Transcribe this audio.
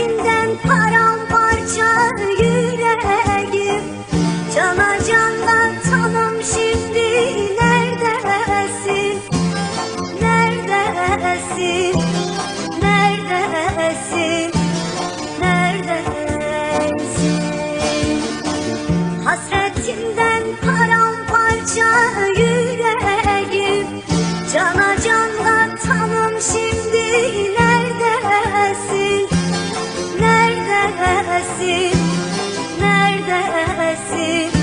Hasretinden paramparça yüreğim Cana canla tamam şimdi neredesin? Neredesin? sensin